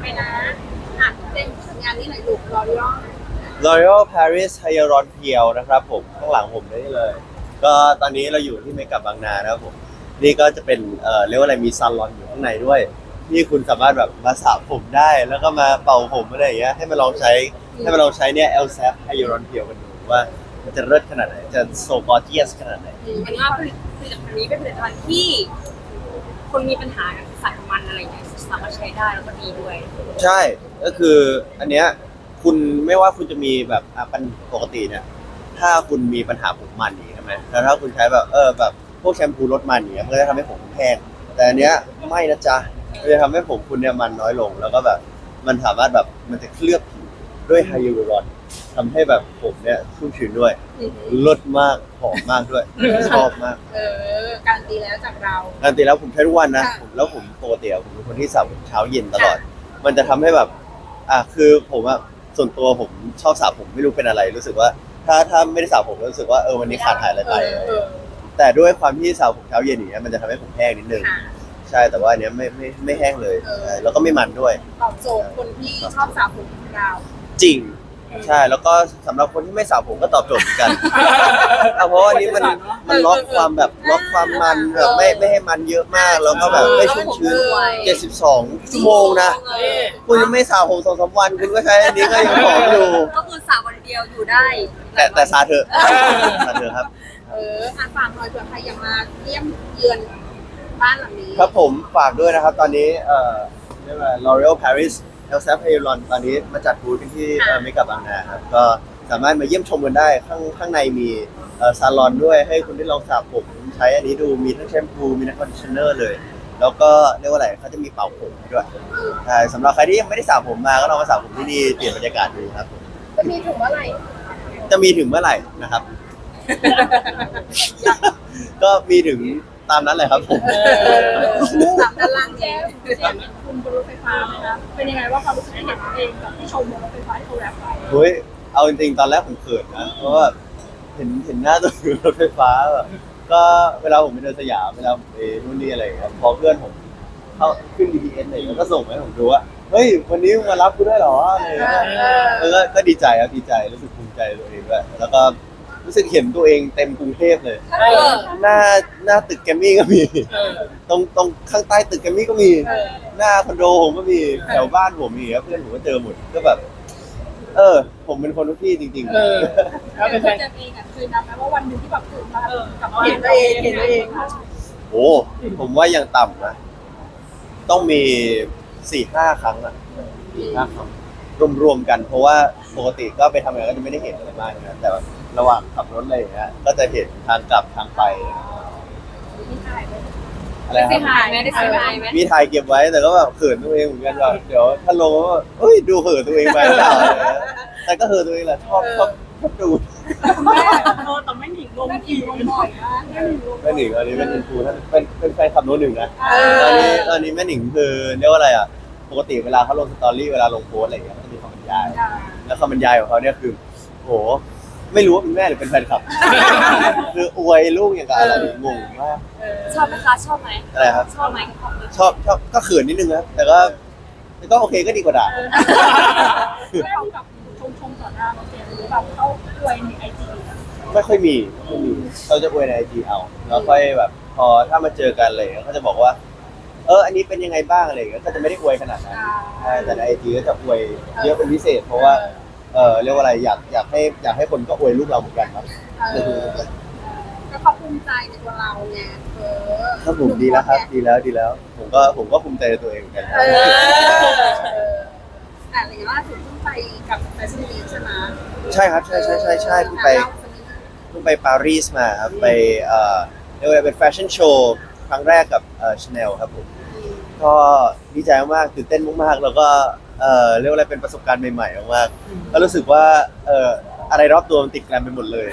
ไปนะอะเต็มงานนี้หน่อยลูกรอรอ L'Oreal Paris Hyaluron Peel นะครับผมข้างหลังผมนี่เลย ก็ตอนนี้เราอยู่ที่เมกะบางนานะครับผม นี่ก็จะเป็นเอ่อเรียกว่าอะไรมีซันลอนอยู่ข้างในด้วยที่คุณสามารถแบบมาสระผมได้ แล้วก็มาเป่าผมอะไรอย่างเงี้ยให้มาลองใช้ให้มาลองใช้เนี่ย l s a p Hyaluron Peel กันดูว่า มันจะเลิศขนาดไหนจะโซกอร์เจียสขนาดไหนเห็นว่าผลิตผลิตภัณฑ์นี้เป็นผลิตภัณฑ์ที่ คนมีปัญหากับสายมันอะไรอย่างเงี้ยสามารถใช้ได้แล้วก็ดีด้วย ใช่ก็คืออันเนี้ยคุณไม่ว่าคุณจะมีแบบอะเป็นปกติเนี่ย ถ้าคุณมีปัญหาผมมันอย่างนี้ใช่ไหมแล้วถ้าคุณใช้แบบเออแบบพวกแชมพูลดมันอย่างเงี้ยมันก็จะทำให้ผมแห้งแต่อันเนี้ยไม่นะจ๊ะมันจะทำให้ผมคุณเนี่ยมันน้อยลง แล้วก็แบบมันสามารถแบบมันจะเคลือบผิวด้วยไฮยูรอน ทำให้แบบผมเนี่ยชุ่มชื้นด้วยลดมากหอมมากด้วยชอบมาก เออการนตีแล้วจากเราปกติแล้วผมใช้ทุกวันนะค่ะผมแล้วผมปกติอะผมเป็นคนที่สระผมเช้าเย็นตลอด มันจะทำให้แบบ อะคือผมอะส่วนตัวผมชอบสระผมไม่รู้เป็นอะไร รู้สึกว่า ถ้าถ้าไม่ได้สระผมรู้สึกว่าเออวันนี้ขาดหายอะไรไปเออเออแต่ด้วยความที่สระผมเช้าเย็นอย่างเงี้ยมันจะทำให้ผมแห้งนิดนึงค่ะใช่แต่ว่าอันเนี้ยไม่ไม่ไม่แห้งเลยเออใช่แล้วก็ไม่มันด้วยตอบโจทย์คนที่ชอบสระผมของเราจริง ใช่แล้วก็สำหรับคนที่ไม่สระผมก็ตอบโจทย์เหมือนกันเอาเพราะว่าอันนี้มันมันล็อกความแบบล็อกความมันแบบไม่ไม่ให้มันเยอะมากแล้วก็แบบไม่ชุ่มชื้น72 ชั่วโมงนะคุณยังไม่สระผมสองสามวันคุณก็ใช้อันนี้ก็ยังหอมอยู่ก็คือสระวันเดียวอยู่ได้ แต่แต่ซาเถอะซาเถอะครับ เอออ่านฝากหน่อยเผื่อใครอยากมาเยี่ยมเยือนบ้านหลังนี้ ครับผมฝากด้วยนะครับตอนนี้เอ่อเรียกว่า L'Oreal Paris El s a p h i r o n ตอนนี้มาจัดบูธกันที่เมกะบางนาครับก็สามารถมาเยี่ยมชมกันได้ข้างข้างในมีเอ่อซาลอนด้วยให้คุณได้ลองสระผมใช้อันนี้ดูมีทั้งแชมพูมีทั้งคอนดิชเนอร์เลย แล้วก็เรียกว่าอะไรเขาจะมีเป่าผมให้ด้วยใช่สำหรับใครที่ยังไม่ได้สระผมมาก็ลองมาสระผมที่นี่เปลี่ยนบรรยากาศดูครับผมจะมีถึงเมื่อไหร่ จะมีถึงเมื่อไหร่นะครับ ก็มีถึง ตามนั้นเลยครับผมสามด้านล่างแจ้คุณบนรถไฟฟ้าไหมคะเป็นยังไงว่าความรู้สึกที่เห็นตัวเองกับที่ชมบนรถไฟฟ้าที่เขาแรปไปเฮ้ยเอาจริงๆตอนแรกผมเขินนะเพราะว่าเห็นเห็นหน้าตัวเองบนรถไฟฟ้าแบบก็เวลาผมไปเดินสยามเวลาผมไปนู่นนี่อะไรอย่างเงี้ยพอเพื่อนผมเข้าขึ้น BTS อะไรอย่างเงี้ยก็ส่งมาให้ผมดูว่าเฮ้ยวันนี้มึงมารับกูด้วยเหรออะไรอย่างเงี้ยเออก็ก็ดีใจครับดีใจรู้สึกภูมิใจตัวเองด้วยแล้วก็ รู้สึกเห็นตัวเองเต็มกรุงเทพเลย เออ หน้าหน้าตึกแกรมมี่ก็มีตรงตรงข้างใต้ตึกแกรมมี่ก็มีหน้าคอนโดผมก็มีแถวบ้านผมมีครับเพื่อนผมก็เจอหมดก็แบบ เออ ผมเป็นคนทุกที่จริง เออแล้แล้ววเป็เป็นนแฟแฟนนเองอะเคยนับไหมว่าวันหนึ่งที่แบบตื่นมากับเห็นตัวเองเห็นตัวเอง ๆ โอ้ผมว่ายังต่ำนะต้องมีสี่ห้าครั้งอะสี่ห้าครั้งรวมๆกัน เพราะว่าปกติก็ไปทำงานก็จะไม่ได้เห็นอะไรมากนะแต่ว่า ระหว่างขับรถอะไรอย่างเงี้ยก็จะเห็นทางกลับทางไปที่ถ่ายไว้อะไรคได้รับหายไหมได้เสียหายไหมมีถ่ายเก็บไว้แต่ก็แบบเขินตัวเองเหมือนกันว่าเดี๋ยวถ้าลงก็แบบเอ้ยดูเขินตัวเองไปหรือเปล่าอะไรเงี้ยแต่ก็เขินตัวเองแหละชอบชอบชอบดูแม่เออแต่ไม่หนีลงแม่กี่กี่ลงบ่อยนะแม่หนีลงแม่หนิงอันนี้เป็นคุณครูท่านเป็นเป็นแฟนคลับโน้นหนึ่งนะ เออตอนนี้ตอนนี้แม่หนิงคือเรียกว่าอะไรอะ ปกติเวลาเขาลงสตอรี่เวลาลงโพสอะไรอย่างเงี้ยเขาจะมีคำบรรยาย แล้วคำบรรยายของเขาเนี่ยคือ โห ไม่รู้ว่าเป็นแม่หรือเป็นแฟนคลับ คืออวยลูกอย่างกับอะไรงงมาก ชอบไหมคะชอบไหมอะไรครับ ชอบไหมชอบชอบก็เขินนิดนึงนะแต่ก็แต่ก็โอเคก็ดีกว่าด่าแม่มีแบบชมชมต่อหน้าเราเจนหรือแบบเขาอวยในไอจีไม่ค่อยมีไม่ค่อยมีเขาจะอวยในไอจีเอาแล้วค่อยแบบพอถ้ามาเจอกันอะไรอย่างเลยเขาจะบอกว่า เออ อันนี้เป็นยังไงบ้างอะไรอย่างเงี้ยก็จะไม่ได้อวยขนาดนั้นใช่แต่ในไอจีก็จะอวยเยอะเป็นพิเศษ เพราะว่า เออเรียกว่าอะไรอยากอยากให้อยากให้คนก็อวยลูกเราเหมือนกันครับเออก็เขาภูมิใจในตัวเราไงเออครับผมดีแล้วครับ ดีแล้วดีแล้ว ผมก็ผมก็ภูมิใจในตัวเองเหมือนกันคเอรับอเออแต่อะไรอย่างล่าสุดเพิ่งไปกับแฟชั่นวีคใช่ไหมใช่ครับใช่ใช่ใช่ใช่เพิ่งไปเล่าสักนิดนึงเพิ่งไปปารีสมาครับไปเอ่อเรียกว่าอะไรเป็นแฟชั่นโชว์ครั้งแรกกับเอ่อชาแนลครับผมก็ดีใจมากๆตื่นเต้นมากๆแล้วก็ เอ่อเรียกว่าอะไรเป็นประสบการณ์ใหม่ๆมากๆก็รู้สึกว่าเอ่ออะไรรอบตัวมันติดแกรมไปหมดเลย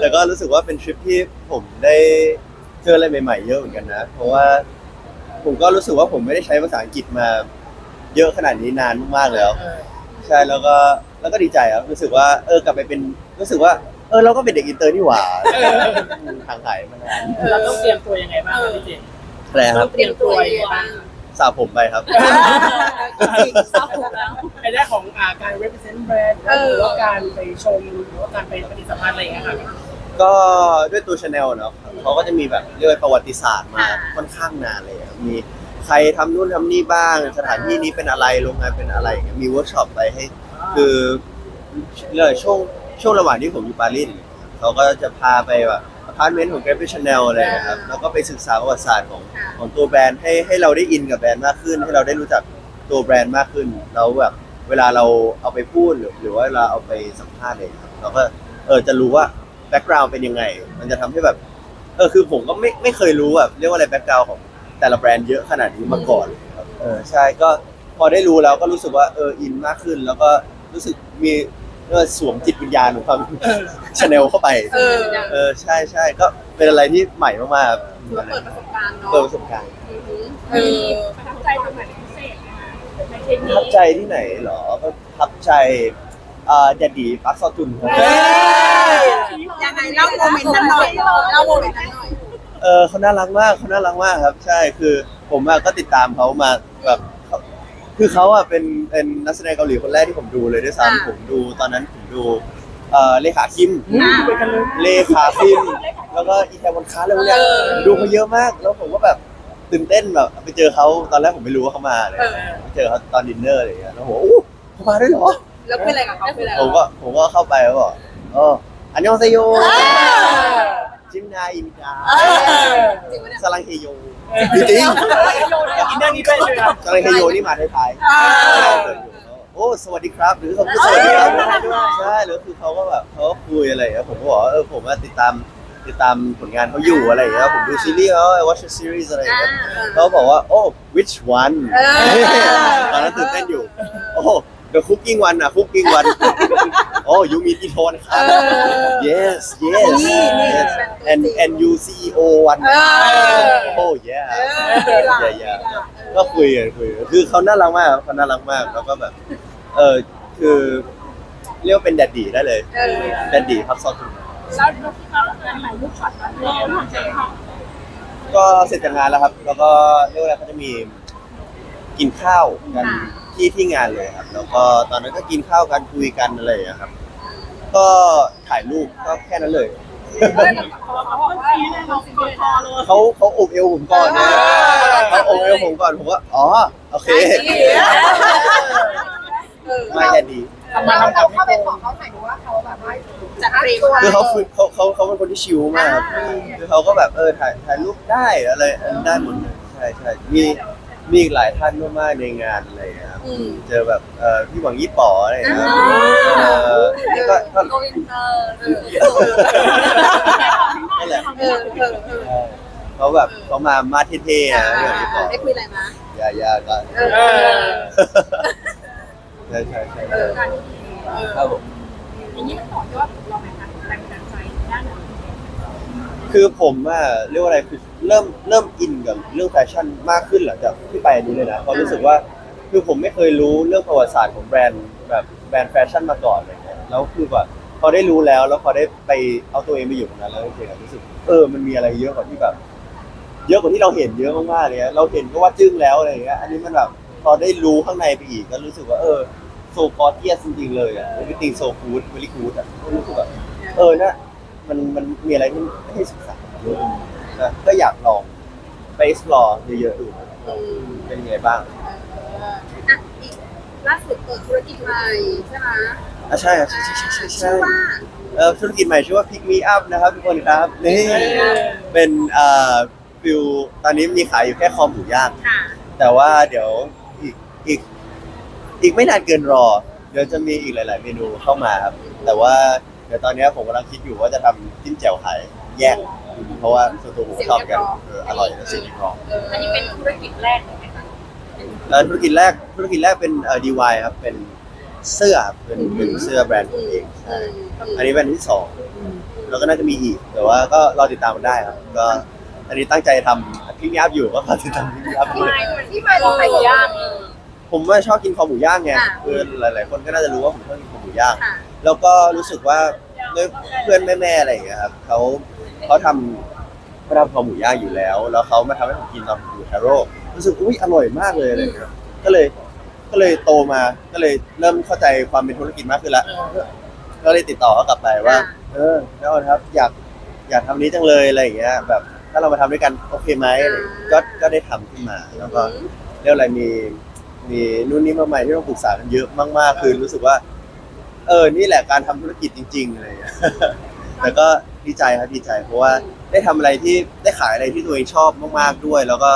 แต่ก็รู้สึกว่าเป็นทริปที่ผมได้เจออะไรใหม่ๆเยอะเหมือนกันนะ เพราะว่าผมก็รู้สึกว่าผมไม่ได้ใช้ภาษาอังกฤษมา เยอะขนาดนี้นานมากๆแล้ว ใช่แล้วก็แล้วก็ดีใจครับรู้สึกว่าเออกลับไปเป็นรู้สึกว่า เออเราก็เป็นเด็กอินเตอร์นี่หว่าห่างหายมานานเราต้องเตรียมตัวยังไงบ้างครับพี่เจอะไรครับเตรียมตัวยังไงบ้าง สระผมไปครับ เศร้าแล้ว ในด้านของอ่าการ represent brand หรือว่าการไปชมหรือว่าการไปปฏิสัมพันธ์อะไรอย่างเงี้ยครับก็ด้วยตัวชาแนลเนาะเขาก็จะมีแบบเรียกว่าประวัติศาสตร์มาค่อนข้างนานเลยอะมีใครทำนู่นทำนี่บ้าง สถานที่นี้เป็นอะไรโรงงานเป็นอะไรอย่างเงี้ยมีเวิร์กช็อปไปให้ คือเลยช่วงช่วงระหว่างที่ผมอยู่ปารีสเขาก็จะพาไปแบบอ พาร์ตเมนต์ของ Gravity Channel อะไรนะครับแล้วก็ไปศึกษาประวัติศาสตร์ของของตัวแบรนด์ให้ให้เราได้อินกับแบรนด์มากขึ้น ให้เราได้รู้จักตัวแบรนด์มากขึ้นแล้วแบบเวลาเราเอาไปพูดหรือหรือว่าเราเอาไปสัมภาษณ์เองครับเราก็เออจะรู้ว่าแบ็กกราวด์เป็นยังไง มันจะทำให้แบบเออคือผมก็ไม่ไม่เคยรู้แบบเรียกว่าอะไรแบ็กกราวด์ของแต่ละแบรนด์เยอะขนาดนี้มาก่อนเลยครับเออใช่ก็พอได้รู้แล้วก็รู้สึกว่าเอออินมากขึ้น แล้วก็รู้สึกมี เรียกว่าสวมจิตวิญญาณของความชาแนลเข้าไป เออเออใช่ใช่ก็เป็นอะไรที่ใหม่มากๆครับถือว่าเปิดประสบการณ์เนาะเปิดประสบการณ์เอมีอประทับใจตรงไหนเป็นพิเศษไหมคะในเทปประนี้ทับใจที่ไหนเหรอก็ประทับใจเอ่อแดดดีปักซอจุนครับยังไงเล่าโมเมนต์นั้นหน่อยเล่าโมเมนต์นั้นหน่อย เออเขาน่ารักมากเขาน่ารักมากครับ ใช่คือผมอะก็ติดตามเขามาแบบเขา คือเขาอะเป็นเป็นนักแสดงเกาหลีคนแรกที่ผมดูเลยด้วยอ่าซ้ำผมดูตอนนั้นผมดูเอ่อเลขาคิมอ่าไปกันเลยเลขาคิม แล้วก็อีแทวันค้าอะไรพวกเนี้ยเออดูเขาเยอะมาก แล้วผมก็แบบตื่นเต้นแบบไปเจอเขาตอนแรกผมไม่รู้ว่าเขามาเลยเออไปเจอเขาตอนดินเนอร์อะไรอย่างเงี้ยแล้วผมว่าอู้เขามาด้วยเหรอแล้วเป็นอะไรกับเขาเป็นอะไรผมก็ผมก็เข้าไปแล้วบอกเอออันยองเซโยจิมนาอิมิกาเออจริงปะเนี่ยสลังเฮโยจริง อินเนอร์นี้ด้วยใช่ไหมครับๆสลังเฮโยนี่มาท้ายๆโอ้ สวัสดีครับ หรือเขาพูดสวัสดีครับใช่หรือคือเขาก็แบบเขาคุยอะไรอย่างเงี้ยผมก็บอกว่าเออผมว่าติดตามติดตามผลงานเขาอยู่อะไรอย่างเงี้ยผมดูซีรีส์เขา I watch the series อะไรอย่างเงี้ยเขาบอกว่า โอ้ which one ตอนนั้นตื่นเต้นอยู่ โอ้ the cooking one อะ cooking one โอ้ you mean อีโทนครับ yes yes yes and and you CEO one เออโอ้ yeah yeah yeah ก็คุยกันคุยกันคือเขาน่ารักมากครับเขาน่ารักมากแล้วก็แบบ เออคือเรียกว่าเป็นแดดดี้ได้เลยเออ แดดดี้ครับซอสแล้วที่เขาถ่ายรูปช็อตนั้นเลยนะเจ๊ค่ะก็เสร็จจากงานแล้วครับ แล้วก็เรียกว่าอะไรเขาจะมีกินข้าวกันที่ที่งานเลยครับ แล้วก็ตอนนั้นก็กินข้าวกันคุยกันอะไรอย่างเงี้ยครับ ก็ถ่ายรูปก็แค่นั้นเลย เขาเราอเลยเขาอบเอวผมก่อนนะเขาอบเอวผมก่อนผมก็อ๋อโอเคไม่จะดีมาทำกับเข้าไปขอเขาหน่อยดูว่าเขาแบบว่าจัดเตรียมคือเขาฝึกเขาเขาเขาเป็นคนที่ชิลมากคือเขาก็แบบเออถ่ายถ่ายรูปได้อะไรได้หมดเลยใช่ใช่มี มีอีกหลายท่านมากๆในงานอะไรอย่างเงี้ยครับอืม เจอแบบเออพี่หวังยี่ป๋ออะไรอย่างเงี้ยอ่าเออก็ก็โกอินเตอร์ นั่นแหละเออเออเออใช่เขาแบบเขามามาเท่ๆนะพี่หวังยี่ป๋อได้คุยอะไรมาอย่าอย่าก็เออเออ ใช่ใช่ใช่เออ ครับผม อย่างนี้มันต่อยอดเราเป็นการแรงบันดาลใจด้านไหน คือผมอะเรียกว่าอะไรคือเริ่มเริ่มอินกับเรื่องแฟชั่นมากขึ้นหลังจากที่ไปอันนี้เลยนะเพราะรู้สึกว่าคือผมไม่เคยรู้เรื่องประวัติศาสตร์ของแบรนด์แบบแบรนด์แฟชั่นมาก่อนอะไรเงี้ยแล้วคือแบบพอได้รู้แล้วแล้วพอได้ไปเอาตัวเองไปอยู่ตรงนั้นแล้วจริงๆอะรู้สึกเออมันมีอะไรเยอะกว่าที่แบบ เยอะกว่าที่เราเห็นเยอะมากๆเลยอะเราเห็นก็ว่าจึ้งแล้วอะไรเงี้ย อันนี้มันแบบพอได้รู้ข้างในไปอีกก็รู้สึกว่าเออโซกอเทียสจริงๆเลยอะ everything so good very good อะก็รู้สึกแบบเออนะ มันมันมีอะไรที่ให้ศึกษาเยอะนะก็อยากลองไป explore เยอะๆดูเป็นยังไงบ้างอะอีกล่าสุดเปิดธุรกิจใหม่ใช่ไหมอะใช่อะใช่ใช่ใช่ใช่ชื่อว่าเออธุรกิจใหม่ชื่อว่า Pick Me Up นะครับทุกคนครับนี่เป็นเอ่อฟิลตอนนี้มีขายอยู่แค่คอหมูย่าง ค่ะแต่ว่าเดี๋ยวอีกอีกอีกไม่นานเกินรอ เดี๋ยวจะมีอีกหลาย ๆ เมนูเข้ามาครับ แต่ว่า เดี๋ยวตอนนี้ผมกำลังคิดอยู่ว่าจะทำจิ้มแจ่วขายแยก เพราะว่าส่วนตัวผมชอบกันเอออร่อยและสิ่งที่รอง อันนี้เป็นธุรกิจแรกเลยไหมคะแล้วธุรกิจแรกธุรกิจแรกเป็นเอ่อ DY ครับเป็นเสื้อครับเป็นเป็นเสื้อแบรนด์ผมเองใช่อันนี้เป็นที่สองแล้วก็น่าจะมีอีกแต่ว่าก็รอติดตามกันได้ครับก็อันนี้ตั้งใจทำพิกอัพอยู่ก็รอติดตามพิกอัพด้วยที่มาลงไก่ย่าง ผมว่าชอบกินคอหมูย่างไงค่ะคือหลาย ๆ คนก็น่าจะรู้ว่าผมชอบกินคอหมูย่าง ค่ะ แล้วก็รู้สึกว่าด้วยเพื่อนแม่ๆอะไรอย่างเงี้ยครับเขาเขาทำเขาทำคอหมูย่างอยู่แล้ว แล้วเขามาทำให้ผมกินตอนผมอยู่แคโร่รู้สึกอุ้ยอร่อยมากเลยอะไรอย่างเงี้ยก็เลยก็เลยโตมาก็เลยเริ่มเข้าใจความเป็นธุรกิจมากขึ้นละก็เลยติดต่อเขากลับไปว่า เออแล้วครับ อยากอยากทำนี้จังเลยอะไรอย่างเงี้ย แบบถ้าเรามาทำด้วยกันโอเคไหมอะไรอย่างเงี้ยก็ก็ได้ทำขึ้นมาแล้วก็ เรียกอะไรมีมีนู่นนี่มาใหม่ที่ต้องปรึกษากันเยอะมากๆ คือรู้สึกว่า เออ นี่แหละการทำธุรกิจจริงๆอะไรอย่างเงี้ย แต่ก็ดีใจครับดีใจ เพราะว่าได้ทำอะไรที่ได้ขายอะไรที่ตัวเองชอบมากๆด้วย แล้วก็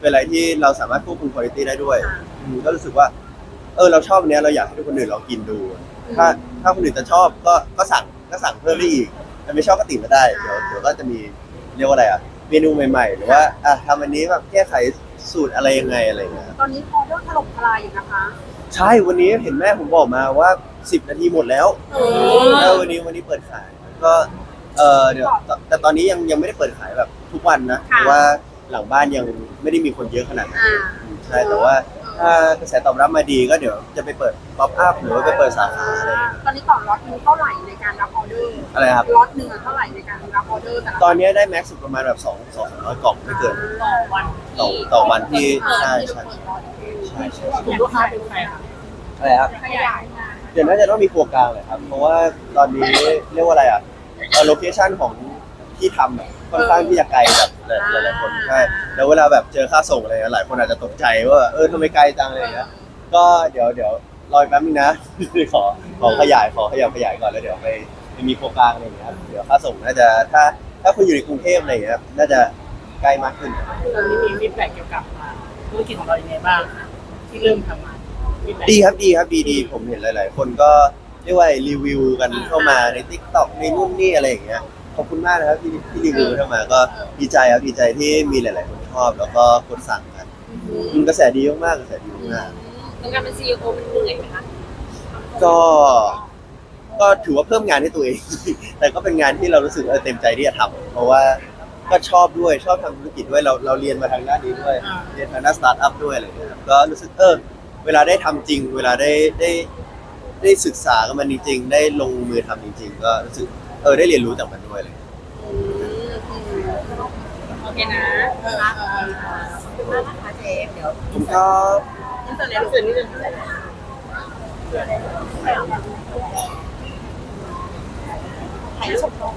เป็นอะไรที่เราสามารถควบคุมคุณภาพได้ด้วยอืมก็รู้สึกว่า เออเราชอบอันเนี้ยเราอยากให้ทุกคนอื่นลองกินดู ถ้าถ้าคนอื่นจะชอบก็ก็สั่งก็สั่งเพิ่มได้อีกแต่ไม่ชอบก็ติดมาได้เดี๋ยวเดี๋ยวก็จะมีเรียกว่าอะไรอะ เมนูใหม่ ๆ หรือว่าอะทำอันนี้แบบแก้ไขสูตรอะไรยังไงอะไรอย่างเงี้ยตอนนี้ออเดอร์ถล่มทลายอยู่นะคะ ใช่วันนี้เห็นแม่ผมบอกมาว่า 10 นาทีหมดแล้วเอเออวันนี้วันนี้เปิดขายก็เออเดี๋ยวแต่แต่ตอนนี้ยังยังไม่ได้เปิดขายแบบทุกวันนะเพราะว่าหลังบ้านยังไม่ได้มีคนเยอะขนาดนั้นอ่า ใช่แต่ว่า ถ้ากระแสตอบรับมาดีก็เดี๋ยวจะไปเปิดป๊อปอัพหรือว่าไปเปิดสาขาอะไรอย่างเงี้ยตอนนี้ต่อล็อตหนึงเท่าไหร่ในการรับออเดอร์อะไรครับ ล็อตหนึ่งอะเท่าไหร่ในการรับออเดอร์แต่ละตอนนี้ได้แม็กซ์สุดประมาณแบบสองสองสามร้อยกล่องไม่เกิน ต่อวันต่อที่ต่อวันที่เปิดใช่ที่ใช่เราเปิดล็อตใช่ใช่กลุ่มลูกค้าเป็นใครคะอะไรครับ ขยายงานเดี๋ยวน่าจะต้องมีครัวกลางเลยครับ เพราะว่าตอนนี้เรียกว่าอะไรอะเออโลเคชั่นของที่ทำอะ ค่อนข้างที่จะไกลแบบหลายๆคนใช่แล้วเวลาแบบเจอค่าส่งอะไรเงี้ยหลายคนอาจจะตกใจว่าเออทำไมไกลจังอะไรอย่างเงี้ยก็เดี๋ยวเดี๋ยวรออีกแป๊บนึงนะ ขอขอขยายขอขยับขยายก่อนแล้วเดี๋ยวไปไปมีครัวกลางอะไรอย่างเงี้ยครับเดี๋ยวค่าส่งน่าจะถ้าถ้าคุณอยู่ในกรุงเทพอะไรอย่างเงี้ยครับน่าจะใกล้มากขึ้นตอนนี้มีฟีดแบ็กเกี่ยวกับธุรกิจของเรายังไงบ้างคะที่เริ่มทำมาฟีดแบ็กดีครับดีครับดีดีผมเห็นหลาย ๆ คนก็เรียกว่ารีวิวกันเข้ามาใน t ิ k t o k ในนู่นนี่อะไรอย่างเงี้ย ขอบคุณมากนะครับที่ที่รีวิวเข้ามาก็ดีใจครับดีใจที่มีหลาย ๆ คนชอบ แล้วก็กดสั่งกันอืมกระแสดีมากๆกระแสดีมากในการเป็นซีอีโอมันเหนื่อยไหมคะๆก็ก็ถือว่าเพิ่มงานให้ตัวเอง แต่ก็เป็นงานที่เรารู้สึกเออเต็มใจที่จะทำเพราะว่าก็ชอบด้วยชอบทำธุรกิจด้วยเราเราเรียนมาทางด้านนี้ด้วย เรียนทางด้านสตาร์ทอัพด้วยอะไรอย่างเงี้ยครับก็รู้สึกเออเวลาได้ทำจริง เวลาได้ได้ได้ศึกษากับมันจริงๆได้ลงมือทำจริง ๆ ก็รู้สึก เออได้เรียนรู้จากมันด้วยเลย โอเคนะเออเออขอบคุณมากนะคะเจฟเดี๋ยวผมก็นี่ตอนนี้รู้สึกนิดนึงถ่ายรูปน้อง